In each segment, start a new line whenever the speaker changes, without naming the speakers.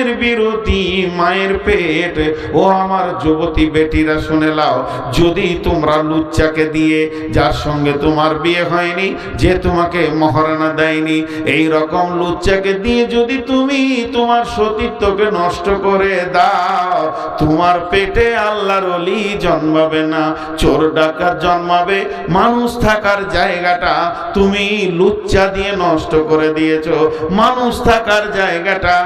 মায়ের বিরতি, মায়ের পেট। ও আমার যুবতী বেটিরা, শুনে লাও যদি তোমরা লুচ্চাকে দিয়ে যার সঙ্গে তোমার বিয়ে হয়নি, যে তোমাকে মহারানা দেয়নি, এই রকম লুচ্চাকে দিয়ে যদি তুমি তোমার সতীত্বকে নষ্ট করে দাও, তোমার পেটে আল্লাহর অলি জন্মাবে না, চোর ডাকাত জন্মাবে, মানুষ থাকার জায়গাটা তুমি লুচ্চা দিয়ে নষ্ট করে দিয়েছ, মানুষ থাকার জায়গাটা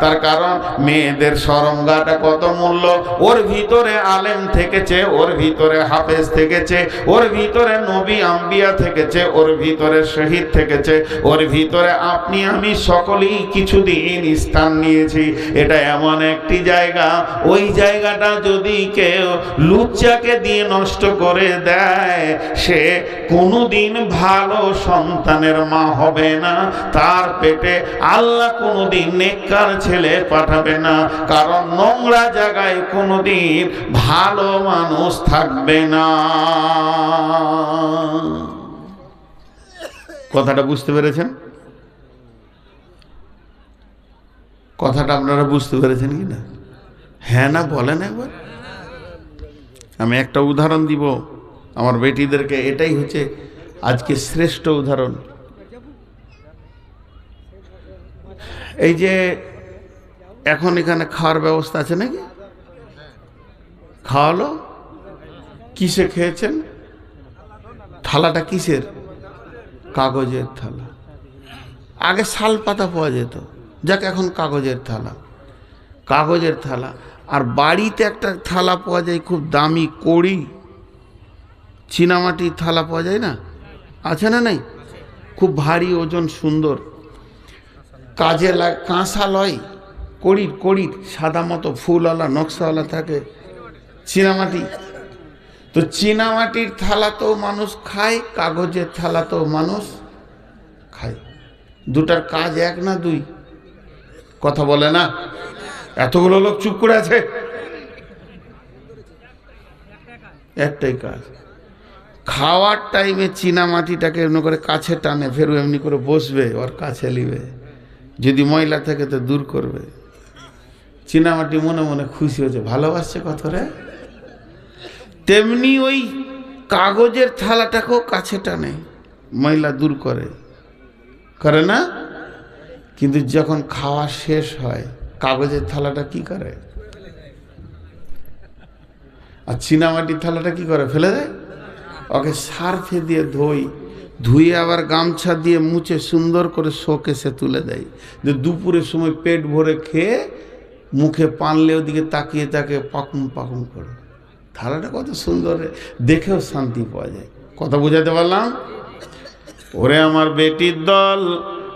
তার কারণ মেয়েদের সরঙ্গাটা কত মূল্য? ওর ভিতরে আলেম থেকেছে, ওর ভিতরে হাফেজ থেকেছে, ওর ভিতরে নবী আম্বিয়া থেকেছে, ওর ভিতরে শহীদ থেকেছে, ওর ভিতরে আপনি, আমি সকলেই কিছুদিন স্থান নিয়েছি। এটা এমন একটি জায়গা, ওই জায়গাটা যদি কেউ লুচ্চাকে দিয়ে নষ্ট করে দেয়, সে কোনোদিন ভালো সন্তানের মা হবে না। তার পেটে আল্লাহ কোনোদিন নেককার ছেলে পাঠাবে না। কারণ নোংরা জায়গায় কোনোদিন ভালো মানুষ থাকবে না। কথাটা বুঝতে পেরেছেন? কথাটা আপনারা বুঝতে পেরেছেন কি না? হ্যাঁ না, বলেন একবার। আমি একটা উদাহরণ দিব। আমার বেটিদেরকে এটাই হচ্ছে আজকে শ্রেষ্ঠ উদাহরণ। এই যে এখন এখানে খাওয়ার ব্যবস্থা আছে নাকি? খাওয়ালো? কিসে খেয়েছেন? থালাটা কিসের? কাগজের থালা। আগে শাল পাতা পাওয়া যেত। যাক, এখন কাগজের থালা। কাগজের থালা। আর বাড়িতে একটা থালা পাওয়া যায় খুব দামি, কড়ি। চীনামাটির থালা পাওয়া যায় না? আছে না নাই? খুব ভারী, ওজন সুন্দর। কাজে লাগ কাঁসা লয় কড়ির কড়ির সাদা মতো ফুলওয়ালা, নকশাওয়ালা থাকে। চীনামাটি। তো চীনামাটির থালা তো মানুষ খায়, কাগজের থালা তো মানুষ খায়। দুটার কাজ এক না দুই? কথা বলে না? এতগুলো লোক চুপ করে আছে? একটাই কাজ। খাওয়ার টাইমে চীনা মাটিটাকে এমনি করে কাছে টানে, ফেরু এমনি করে বসবে, ওর কাছে নিবে। যদি ময়লা থাকে তো দূর করবে। চীনা মাটি মনে মনে খুশি হচ্ছে ভালোবাসছে কত রে? তেমনি ওই কাগজের থালাটাকেও কাছে টানে, ময়লা দূর করে। করে না? কিন্তু যখন খাওয়া শেষ হয়, কাগজের থালাটা কি করে? আর চীনামাটির থালাটা কি করে, ফেলে দেয়? ওকে সার্ফে দিয়ে ধোই, ধুয়ে আবার গামছা দিয়ে মুছে সুন্দর করে শোকেসে তুলে দেয়। যে দুপুরের সময় পেট ভরে খেয়ে মুখে পানলে ওদিকে তাকিয়ে তাকে পাকুম পাকুম করে। থালাটা কত সুন্দর দেখেও শান্তি পাওয়া যায়। কথা বোঝাতে পারলাম? ওরে আমার বেটির দল,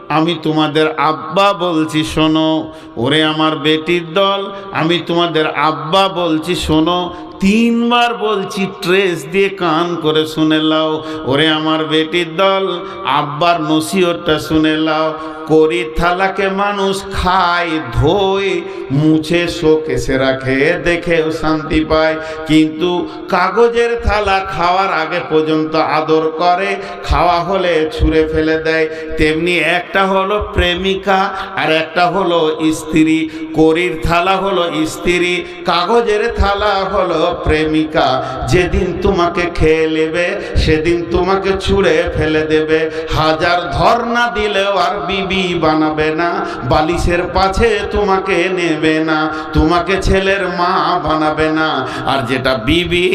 আমি তোমাদের আব্বা বলছি, শোনো। ওরে আমার বেটির দল, আমি তোমাদের আব্বা বলছি, শোনো। তিনবার বলছি, ট্রেস দিয়ে কান করে শুনে লাও। ওরে আমার বেটির দল, আব্বার নসিহতটা শুনে লাও। করি থালাকে মানুষ খায়, ধোয়, মুছে, শোকেসে রাখে, দেখেও শান্তি পায়। কিন্তু কাগজের থালা খাওয়ার আগে পর্যন্ত আদর করে, খাওয়া হলে ছুঁড়ে ফেলে দেয়। তেমনি একটা হলো প্রেমিকা, আর একটা হলো স্ত্রী। করির থালা হলো স্ত্রী, কাগজের থালা হলো প্রেমিকা, যেদিন তোমাকে খেয়ে নেবে, সেদিন তোমাকে ছুঁড়ে ফেলে দেবে। হাজার ধর্ণা দিলেও আর বিবি বানাবে না, বালিশের পাছে তোমাকে নেবে না, তোমাকে ছেলের মা বানাবে না। আর যেটা বিবি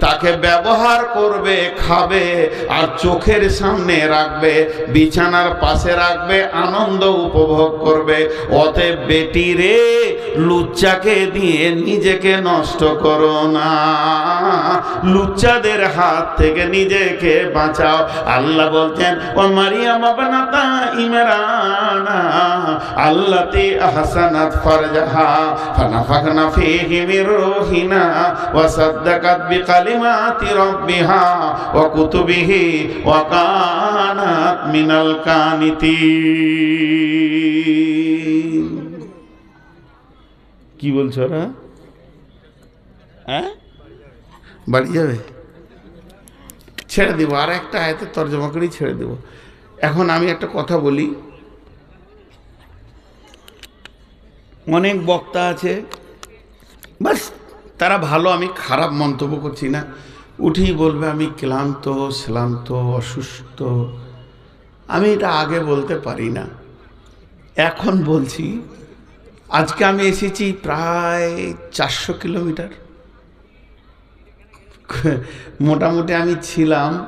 তাকে ব্যবহার করবে, খাবে, আর চোখের সামনে রাখবে, বিছানার পাশে রাখবে, আনন্দ উপভোগ করবে, অতএব বেটি রে, লুচ্চাকে দিয়ে নিজেকে নষ্ট করো। না। লুচ্চাদের হাত থেকে নিজেকে বাঁচাও। আল্লাহ বলছেন, ও মারিয়াম বাবানাতা ইমরানা ফারজাহা ফীহি মির রূহিনা, ওয়া বিকালিমাতি রাব্বিহা, ওয়া কুতুবিহি ওয়া কানাত মিনাল কি বলছো ওরা? হ্যাঁ? বাড়ি যাবে? ছেড়ে দেবো, আর একটা আয়তে তর্জমা করেই ছেড়ে দেবো। এখন আমি একটা কথা বলি। অনেক বক্তা আছে, বাস তারা ভালো, আমি খারাপ মন্তব্য করছি না। উঠেই বলবে, আমি ক্লান্ত, শ্লান্ত, অসুস্থ। আমি এটা আগে বলতে পারি না। এখন বলছি, আজকে আমি এসেছি প্রায় চারশো কিলোমিটার। মোটামুটি আমি ছিলাম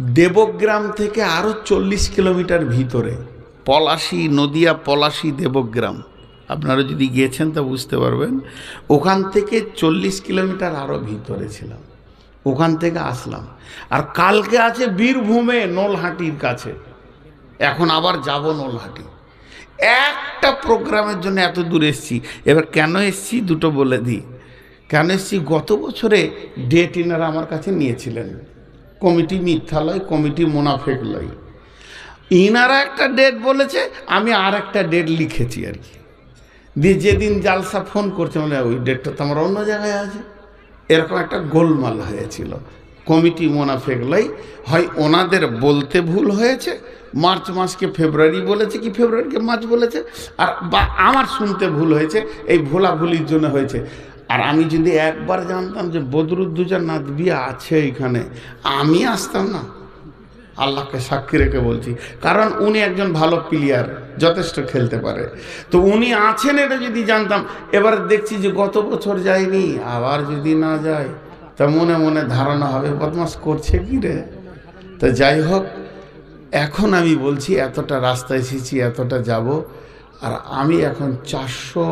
দেবগ্রাম থেকে আরও চল্লিশ কিলোমিটার ভিতরে। পলাশি, নদিয়া, পলাশি, দেবগ্রাম। আপনারা যদি গিয়েছেন তা বুঝতে পারবেন। ওখান থেকে চল্লিশ কিলোমিটার আরও ভিতরে ছিলাম। ওখান থেকে আসলাম। আর কালকে আছে বীরভূমে নলহাটির কাছে। এখন আবার যাব নলহাটি। একটা প্রোগ্রামের জন্য এত দূর এসছি। এবার কেন এসছি দুটো বলে দিই। এসছি? গত বছরে ডেট ইনারা আমার কাছে নিয়েছিলেন। কমিটি মিথ্যালয়, কমিটি মোনাফেক লয়। ইনারা একটা ডেট বলেছে, আমি আর একটা ডেট লিখেছি আর কি। দিয়ে যেদিন জালসা ফোন করছে মানে ওই ডেটটা তো আমার অন্য জায়গায় আছে। এরকম একটা গোলমাল হয়েছিল। কমিটি মোনাফেক লয়, হয় ওনাদের বলতে ভুল হয়েছে, মার্চ মাসকে ফেব্রুয়ারি বলেছে কি ফেব্রুয়ারিকে মার্চ বলেছে, আর বা, আমার শুনতে ভুল হয়েছে, এই ভোলাভুলির জন্য হয়েছে। আর আমি যদি একবার জানতাম যে বদরুদ্দুজা নাদবিয়া আছে এখানে, আমি আসতাম না। আল্লাহকে সাক্ষী রেখে বলছি। কারণ উনি একজন ভালো প্লেয়ার যথেষ্ট খেলতে পারে। তো উনি আছেন এটা যদি জানতাম, এবার দেখছি যে গত বছর যায়নি, আবার যদি না যায়, তা মনে মনে ধারণা হবে বদমাস করছে কি রে? তা যাই হোক, এখন আমি বলছি এতটা রাস্তা এসেছি, এতটা যাব আর আমি এখন চারশো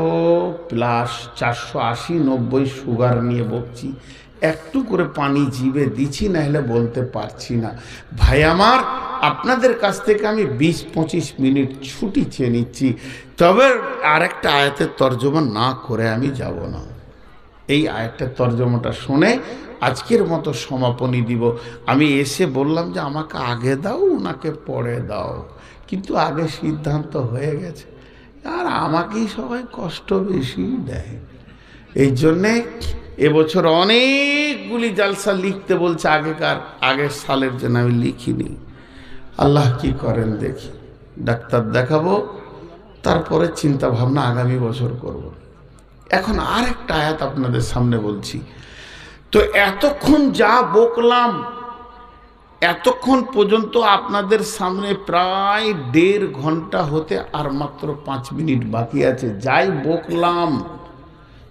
প্লাস চারশো আশি, নব্বই সুগার নিয়ে বকছি। একটু করে পানি জিবে দিচ্ছি না হলে বলতে পারছি না। ভাই আমার, আপনাদের কাছ থেকে আমি বিশ পঁচিশ মিনিট ছুটি চেয়ে নিচ্ছি। তবে আরেকটা আয়াতের তর্জমা না করে আমি যাব না। এই আয়াতের তর্জমাটা শুনে আজকের মতো সমাপনী দিব। আমি এসে বললাম যে আমাকে আগে দাও, ওনাকে পরে দাও। কিন্তু আগে সিদ্ধান্ত হয়ে গেছে। আর আমাকেই সবাই কষ্ট বেশি দেয়। এই জন্যে এবছর অনেকগুলি জালসা লিখতে বলছে, আগেকার, আগের সালের জন্য আমি লিখিনি। আল্লাহ কি করেন দেখি। ডাক্তার দেখাবো, তারপরে চিন্তা ভাবনা আগামী বছর করব। এখন আর একটা আয়াত আপনাদের সামনে বলছি। তো এতক্ষণ যা বকলাম এতক্ষণ পর্যন্ত আপনাদের সামনে প্রায় দেড় ঘণ্টা হতে আর মাত্র পাঁচ মিনিট বাকি আছে। যাই বকলাম।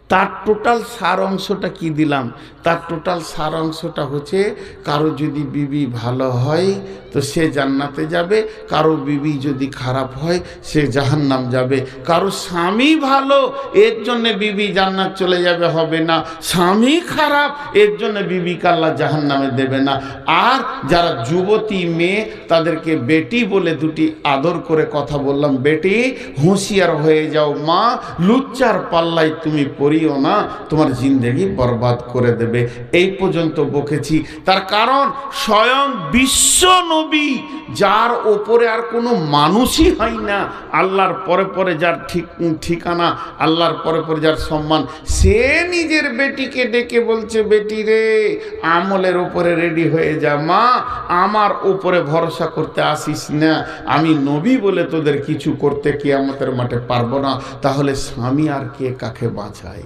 তার টোটাল সার অংশটা কি দিলাম? তার টোটাল সার অংশটা হচ্ছে কারও যদি বিবি ভালো হয়, তো সে জান্নাতে যাবে। কারও বিবি যদি খারাপ হয়, সে জাহান্নাম যাবে। কারও স্বামী ভালো, এর জন্যে বিবি জান্নাত চলে যাবে, হবে না। স্বামী খারাপ, এর জন্য বিবি কাল্লা জাহান্নামে দেবে না। আর যারা যুবতী মেয়ে, তাদেরকে বেটি বলে দুটি আদর করে কথা বললাম। বেটি, হুঁশিয়ার হয়ে যাও মা, লুচ্চার পাল্লাই তুমি পড়িও না, তোমার জিন্দেগি বরবাদ করে দেবে। এই পর্যন্ত বকেছি। তার কারণ, স্বয়ং বিশ্ব নবী যার ওপরে আর কোনো মানুষই হয় না। আল্লাহর পরে পরে যার ঠিক ঠিকানা, আল্লাহর পরে পরে যার সম্মান, সে নিজের বেটিকে ডেকে বলছে, বেটি রে, আমলের ওপরে রেডি হয়ে যা, মা, আমার ওপরে ভরসা করতে আসিস না। আমি নবী বলে তোদের কিছু করতে কি আমাদের মাঠে পারব না। তাহলে স্বামী আর কে কাকে বাঁচায়?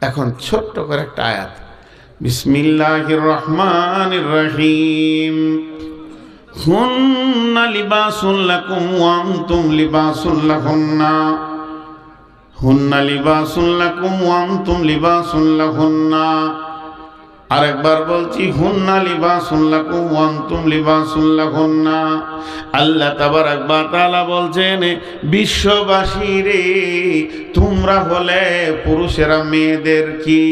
এখন ছোট্ট করে একটা আয়াত। বিসমিল্লাহির রহমান রহিম। হুন্না লিবাসুন লাকুম ওয়া আনতুম লিবাসুন লাহুন্না। হুন্না লিবাসুন লাকুম ওয়া আনতুম লিবাসুন লাহুন্না। আরেকবার বলছি, হুন্না লিবাসুল্লাকুম ওয়ান্তুম লিবাসুল্লাহুন্না আল্লাহ তাবারাক ওয়া তাআলা বলছেন, বিশ্ববাসী রে, তোমরা হলে পুরুষেরা মেয়েদের কি?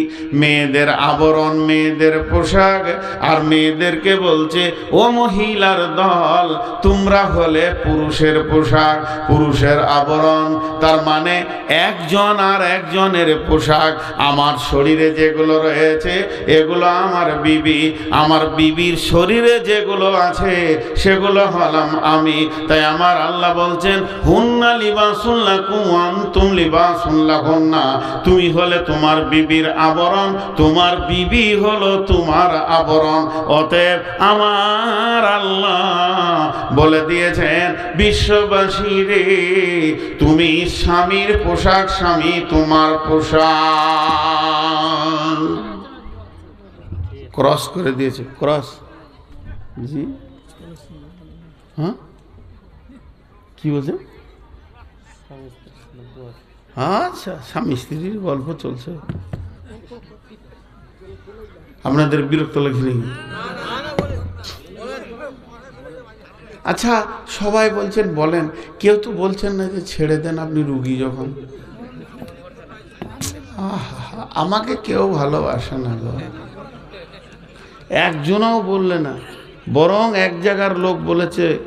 মেয়েদের আবরণ, মেয়েদের পোশাক, আর মেয়েদেরকে বলছে, ও মহিলার দল, তোমরা হলে পুরুষের পোশাক, পুরুষের আবরণ। তার মানে একজন আর একজনের পোশাক আমার শরীরে যেগুলো রয়েছে, এগুলো আমার বিবি। আমার বিবির শরীরে যেগুলো আছে, সেগুলো হলাম আমি। তাই আমার আল্লাহ বলছেন, হুন্না লিবাসুল্লাহ কুয়ান তুম লিবাসুল্লাহ হন্না তুমি হলে তোমার বিবির আবরণ, তোমার বিবি হলো তোমার আবরণ। অতএব আমার আল্লাহ বলে দিয়েছেন, বিশ্ববাসী রে, তুমি স্বামীর পোশাক স্বামী, তোমার পোশাক। ক্রস করে দিয়েছে, ক্রস। জি। হ্যাঁ? কি বলছে? আচ্ছা স্বামী স্ত্রীর গল্প চলছে। আপনাদের বিরক্ত লাগছে আচ্ছা সবাই বলছেন, বলেন। কেউ তো বলছেন না যে ছেড়ে দেন আপনি রুগী যখন। আমাকে কেউ ভালোবাসে না গো। একজনও বললে না। বরং এক জায়গার লোক বলেছে,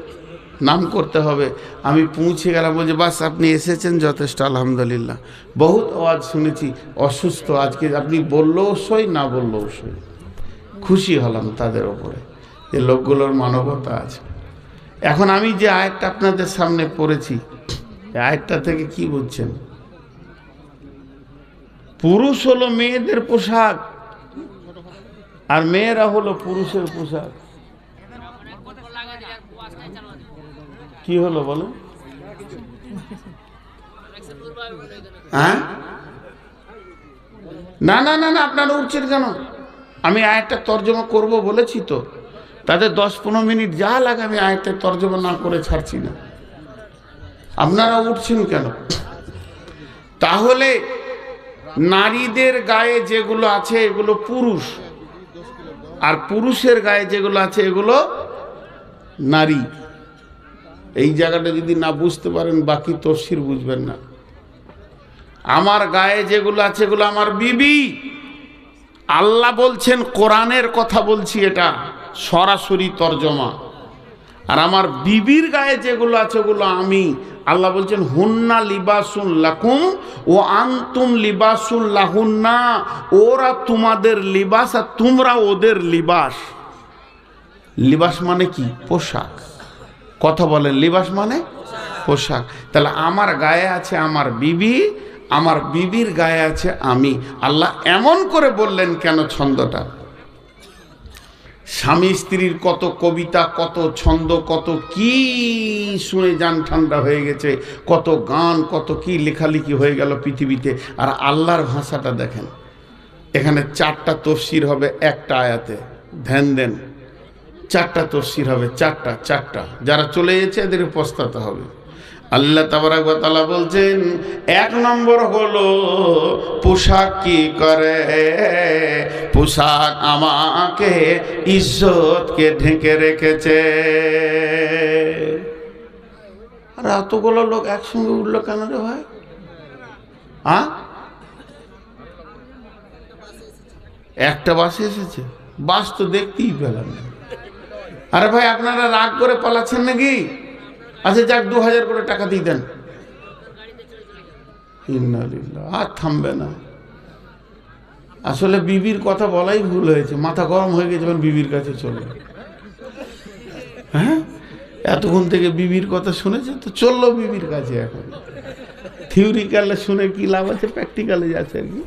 নাম করতে হবে। আমি পৌঁছে গেলাম, বলছে, বাস, আপনি এসেছেন যথেষ্ট, আলহামদুলিল্লাহ। বহুত আওয়াজ শুনেছি, অসুস্থ। আজকে আপনি বললেও সই, না বললেও সই। খুশি হলাম তাদের ওপরে, যে লোকগুলোর মানবতা আছে। এখন আমি যে আয়টা আপনাদের সামনে পড়েছি আয়টা থেকে কি বুঝছেন? পুরুষ হলো মেয়েদের পোশাক আর মেয়েরা হলো পুরুষের পোশাক। কি হলো বলো? হ্যাঁ? না না না না, আপনারা উঠছেন কেন? আমি আয়টা তর্জমা করব বলেছি তো। তাদের দশ পনেরো মিনিট যা লাগে আমি আয়টা তর্জমা না করে ছাড়ছি না। আপনারা উঠছেন কেন? তাহলে নারীদের গায়ে যেগুলো আছে, এগুলো পুরুষ। আর পুরুষের গায়ে যেগুলো আছে, এগুলো নারী। এই জায়গাটা যদি না বুঝতে পারেন, বাকি তফসির বুঝবেন না। আমার গায়ে যেগুলো আছে, এগুলো আমার বিবি। আল্লাহ বলছেন, কোরআনের কথা বলছি এটা। সরাসরি তর্জমা। আর আমার বিবির গায়ে যেগুলো আছে ওগুলো আমি। আল্লাহ বলছেন, হুন্না লিবাসুন লাকুম ও আন্তুম লিবাসুন লাহুন্না। ওরা তোমাদের লিবাস আর তোমরা ওদের লিবাস। লিবাস মানে কি? পোশাক। কথা বলেন, লিবাস মানে পোশাক। তাহলে আমার গায়ে আছে আমার বিবি, আমার বিবির গায়ে আছে আমি। আল্লাহ এমন করে বললেন কেন ছন্দটা? স্বামী স্ত্রীর কত কবিতা, কত ছন্দ, কত কি শুনে যান ঠান্ডা হয়ে গেছে, কত গান, কত কি লেখালেখি হয়ে গেল পৃথিবীতে। আর আল্লাহর ভাষাটা দেখেন, এখানে চারটা তফসির হবে একটা আয়াতে। ধ্যান দেন, চারটা তফসির হবে, চারটা চারটা। যারা চলে গেছে, এদের পস্তাতে হবে। আল্লাহ তাবারাকালা বলছেন, এক নম্বর হলো পোশাক কি করে? পোশাক আমাকে ইজ্জতকে ঢেকে রেখেছে। আর এতগুলো লোক একসঙ্গে উঠল কেন রে ভাই? হ্যাঁ একটা বাসে এসেছে। বাস তো দেখতেই পেলাম আরে ভাই, আপনারা রাগ করে পালাচ্ছেন নাকি? আচ্ছা যাক, দু হাজার করে টাকা দিয়ে দেন। আর থামবে না। আসলে বিবির কথা বলাই ভুল হয়েছে। মাথা গরম হয়ে গেছে বিবির কাছে চলে হ্যাঁ? এতক্ষণ থেকে বিবির কথা শুনেছে, তো চলল বিবির কাছে এখন। থিওরিক্যালে শুনে কি লাভ আছে, প্র্যাকটিক্যালে যাচ্ছে আর কি।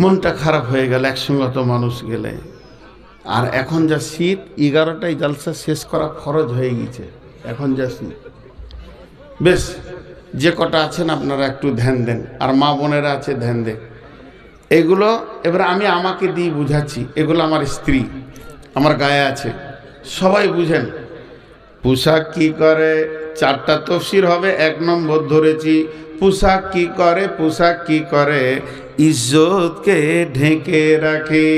মনটা খারাপ হয়ে গেল একসঙ্গে তো মানুষ গেলে। আর এখন যা শীত, এগারোটায় জালসা শেষ করা খরচ হয়ে গেছে এখন যা শীত। বেশ, যে কটা আছেন আপনারা একটু ধ্যান দেন, আর মা বোনেরা আছে ধ্যান দেন। এগুলো, এবার আমি আমাকে দিয়ে বুঝাচ্ছি, এগুলো আমার স্ত্রী, আমার গায়ে আছে। সবাই বুঝেন। পোশাক কি করে? চারটা তফসির হবে, এক নম্বর ধরেছি। পোশাক কি করে? পোশাক কি করে? ইজ্জতকে ঢেকে রাখে।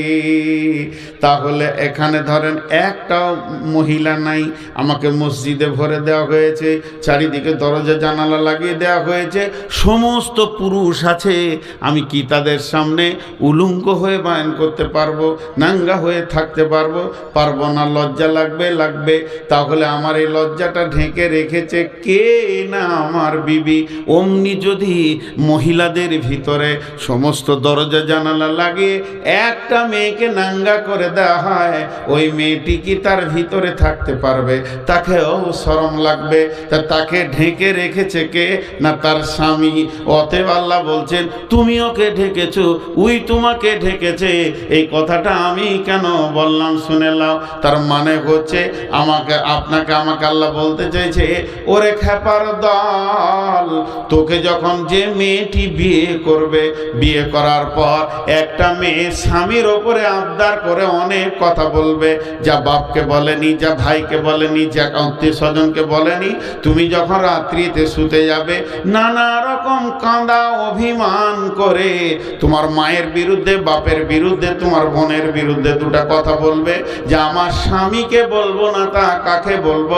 তাহলে এখানে ধরেন একটাও মহিলা নাই, আমাকে মসজিদে ভরে দেওয়া হয়েছে, চারিদিকে দরজা জানালা লাগিয়ে দেওয়া হয়েছে, সমস্ত পুরুষ আছে, আমি কি তাদের সামনে উলঙ্গ হয়ে বায়ন করতে পারব, নাঙ্গা হয়ে থাকতে পারব? পারব না, লজ্জা লাগবে লাগবে। তাহলে আমার এই লজ্জাটা ঢেকে রেখেছে কে না আমার বিবি? অমনি যদি মহিলাদের ভিতরে সম সমস্ত দরজা জানালা লাগিয়ে একটা মেয়েকে নাঙ্গা করে দেওয়া হয়। ওই মেয়েটি কি তার ভিতরে থাকতে পারবে? তাকেও শরম লাগবে। তা তাকে ঢেকে রেখেছে কে? না তার স্বামী? অতএব আল্লাহ বলছেন তুমি ওকে ঢেকেছো? উই তোমাকে ঢেকেছে। এই কথাটা আমি কেন বললাম শুনে নাও। তার মানে হচ্ছে আমাকে, আপনাকে আমাকে আল্লাহ বলতে চাইছে, ওরে খেপার দল, তোকে যখন যে মেয়েটি বিয়ে করবে, বিয়ে করার পর একটা মেয়ে স্বামীর ওপরে আবদার করে অনেক কথা বলবে। যা বাপকে বলেনি, যা ভাইকে বলেনি, যা আত্মীয় স্বজনকে বলেনি, তুমি যখন রাত্রিতে শুতে যাবে, নানা রকম কাঁদা অভিমান করে তোমার মায়ের বিরুদ্ধে, বাপের বিরুদ্ধে, তোমার বোনের বিরুদ্ধে দুটা কথা বলবে। যে আমার স্বামীকে বলব না তা কাকে বলব?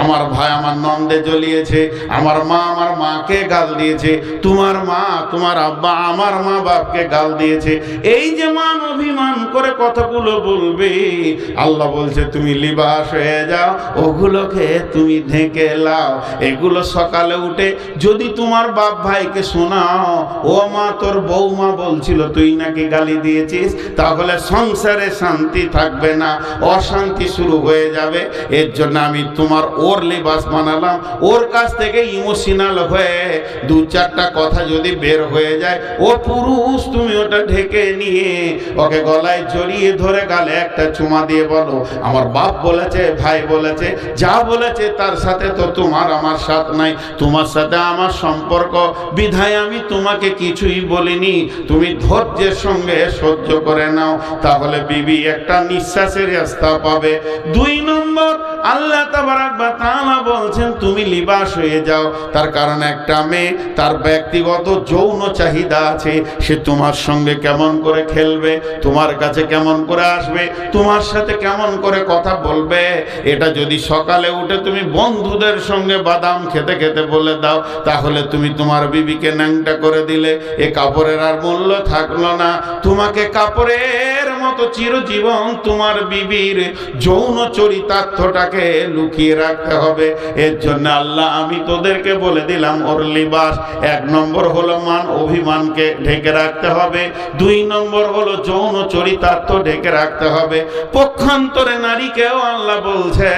আমার ভাই আমার নন্দে জ্বলিয়েছে, আমার মা আমার মাকে গাল দিয়েছে, তোমার মা, তোমার আব্বা আমার মা বাপকে গাল দিয়েছে। এই যে মান অভিমান করে কথাগুলো বলবে, আল্লাহ বলছে, তুমি লিবাস হয়ে যাও, ওগুলোকে তুমি ঢেকে লাও। এগুলো সকালে উঠে যদি তোমার বাপ ভাইকে শোনাও, ও মা, তোর বৌমা বলছিল, তুই নাকি গালি দিয়েছিস? তাহলে সংসারে শান্তি থাকবে না, অশান্তি শুরু হয়ে যাবে। এর জন্য আমি তোমার ওর লিবাস বানালাম। ওর কাছ থেকে ইমোশনাল হয়ে দু চারটা কথা যদি বের হয়ে যায়, ও পুরুষ, তুমি ওটা ঢেকে নিয়ে ওকে গলায় জড়িয়ে ধরে গালে একটা চুমা দিয়ে বলো, আমার বাপ বলেছে, ভাই বলেছে, যা বলেছে তার সাথে তো তোমার আমার সাথ নাই, তোমার সাথে আমার সম্পর্ক। বিধায় আমি তোমাকে কিছুই বলিনি, তুমি ধৈর্যের সঙ্গে সহ্য করে নাও, তাহলে বিবি একটা নিঃশ্বাসের রাস্তা পাবে। দুই নম্বর, আল্লাহ তাআলা বলছেন, তুমি লিবাস হয়ে যাও। তার কারণ একটা মেয়ে, তার ব্যক্তিগত যৌন চাহিদা আছে সে তোমার সঙ্গে কেমন করে খেলবে, তোমার কাছে কেমন করে আসবে, তোমার সাথে কেমন করে কথা বলবে, এটা যদি সকালে উঠে তুমি বন্ধুদের সঙ্গে বাদাম খেতে খেতে বলে দাও, তাহলে তুমি তোমার বিবিকে ন্যাংটা করে দিলে, এ কাপড়ের আর মূল্য থাকল না। তোমাকে কাপড়ের মতো চিরজীবন তোমার বিবির যৌন চরিতার্থটাকে লুকিয়ে রাখতে হবে। এর জন্য আল্লাহ, আমি তোদেরকে বলে দিলাম, ওর লিবাস এক নম্বর হলো মান, অভিমানকে ঢেকে রাখতে হবে। দুই নম্বর হলো যৌন চরিতার্থ ঢেকে রাখতে হবে। পক্ষান্তরে নারীকেও আল্লাহ বলছে,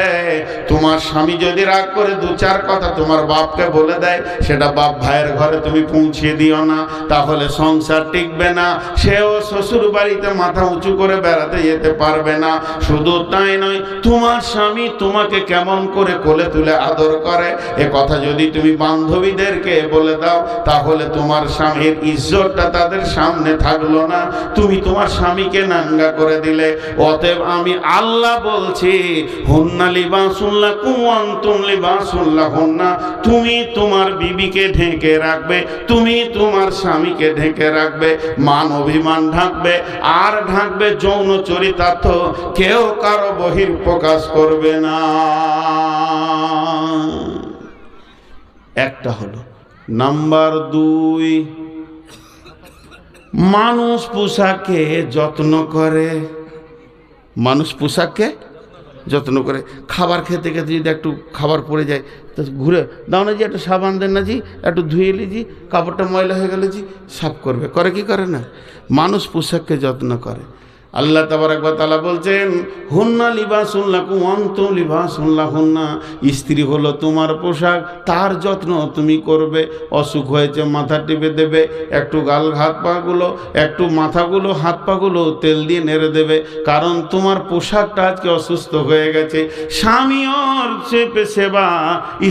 তোমার স্বামী যদি রাগ করে দু চার কথা তোমার বাপকে বলে দেয়, সেটা বাপ ভাইয়ের ঘরে তুমি পৌঁছিয়ে দিও না, তাহলে সংসার টিকবে না। সেও শ্বশুর বাড়িতে মাথা উঁচু করে বেড়াতে যেতে পারবে না। শুধু তাই নয়, তোমার স্বামী তোমাকে কেমন করে কোলে তুলে আদর করে? এ কথা যদি তুমি বান্ধবীদেরকে বলে দাও, তাহলে তোমার স্বামীর ইজ্জতটা তাদের সামনে থাকল না। তুমি তোমার স্বামীকে নাঙ্গা করে দিলে। অতএব আমি আল্লাহ বলছি, হুন্না লিবাসুল্লাহ কুয়ান্তুম লিবাসুল্লাহ হুন্না তুমি তোমার বিবিকে ঢেকে রাখবে, তুমি তোমার স্বামীকে ঢেকে রাখবে, মান অভিমান ঢাকবে, আর ঢাকবে যৌন চরিতার্থ। কেউ কারও বহির প্রকাশ করবে না। একটা হলো, নাম্বার দুই, মানুষ পোশাকে যত্ন করে। মানুষ পোশাককে যত্ন করে। খাবার খেতে খেতে যদি একটু খাবার পড়ে যায়, তো ঘুরে, দাও না জি, একটু সাবান দেন না জি, একটু ধুয়ে লিজি কাপড়টা ময়লা হয়ে গেলে জি, সাফ করবে। করে কি করে না? মানুষ পোশাককে যত্ন করে। আল্লাহ তাবারাকবা তালা বলছেন, হুন্না লিবাসুল্লাহ কুয়ন্ত লিবাসুল্লাহ হুন্না স্ত্রী হলো তোমার পোশাক, তার যত্ন তুমি করবে, অসুখ হয়েছে মাথা টিপে দেবে, একটু গাল হাত পাগুলো, একটু মাথাগুলো, হাত পাগুলো তেল দিয়ে নেড়ে দেবে, কারণ তোমার পোশাকটা আজকে অসুস্থ হয়ে গেছে। স্বামী ওর চেপে সেবা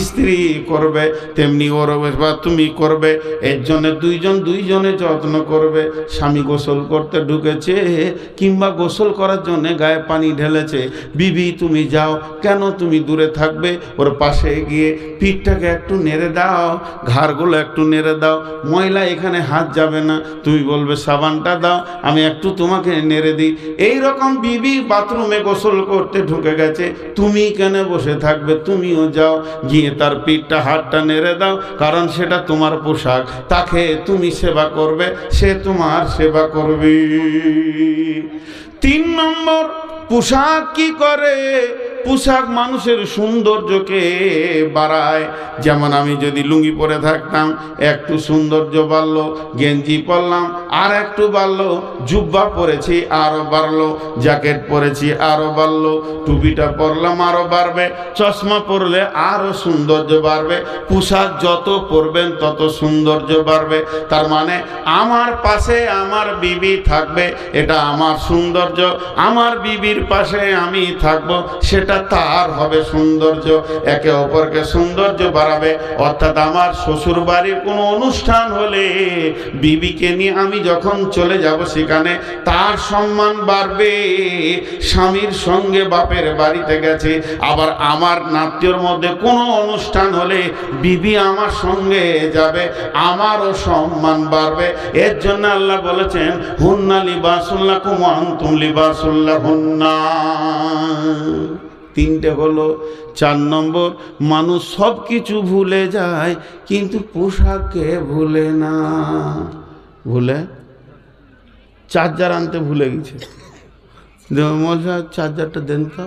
স্ত্রী করবে, তেমনি ওর সেবা তুমি করবে, এর জন্য দুইজন দুইজনে যত্ন করবে। স্বামী গোসল করতে ঢুকেছে কিংবা গোসল করার জন্যে গায়ে পানি ঢেলেছে, বিবি, তুমি যাও, কেন তুমি দূরে থাকবে? ওর পাশে গিয়ে পিঠটাকে একটু নেড়ে দাও, ঘাড়গুলো একটু নেড়ে দাও, ময়লা এখানে হাত যাবে না, তুমি বলবে, সাবানটা দাও, আমি একটু তোমাকে নেড়ে দিই। এই রকম বিবি বাথরুমে গোসল করতে ঢুকে গেছে, তুমি কেন বসে থাকবে? তুমিও যাও। গিয়ে তার পিঠটা, হাতটা নেড়ে দাও, কারণ সেটা তোমার পোশাক, তাকে তুমি সেবা করবে, সে তোমার সেবা করবে। তিন নম্বর পোশাক কি করে? পোশাক মানুষের সৌন্দর্যকে বাড়ায়। যেমন আমি যদি লুঙ্গি পরে থাকতাম, একটু সৌন্দর্য বাড়লো, গেঞ্জি পরলাম, আর একটু বাড়লো, জুব্বা পরেছি আরও বাড়লো, জ্যাকেট পরেছি আরও বাড়লো, টুপিটা পরলাম আরও বাড়বে, চশমা পরলে আরও সৌন্দর্য বাড়বে, পোশাক যত পরবেন তত সৌন্দর্য বাড়বে। তার মানে আমার পাশে আমার বিবি থাকবে, এটা আমার সৌন্দর্য, আমার বিবির পাশে আমি থাকব, সেটা তার হবে সৌন্দর্য, একে অপরকে সৌন্দর্য বাড়াবে। অর্থাৎ আমার শ্বশুর বাড়ির কোনো অনুষ্ঠান হলে বিবিকে নিয়ে আমি যখন চলে যাব সেখানে তার সম্মান বাড়বে। স্বামীর সঙ্গে বাপের বাড়িতে গেছে, আবার আমার নাট্যর মধ্যে কোনো অনুষ্ঠান হলে বিবি আমার সঙ্গে যাবে, আমারও সম্মান বাড়বে। এর জন্য আল্লাহ বলেছেন, হুন্না লিবাসুল্লাহ কুমান তুম লিবাসুল্লাহ হুন্না তিনটে হলো, চার নম্বর, মানুষ সব কিছু ভুলে যায়, কিন্তু পোশাককে ভুলে না। ভুলে? চার্জার আনতে ভুলে গেছে। মশা চার্জারটা দেন তো।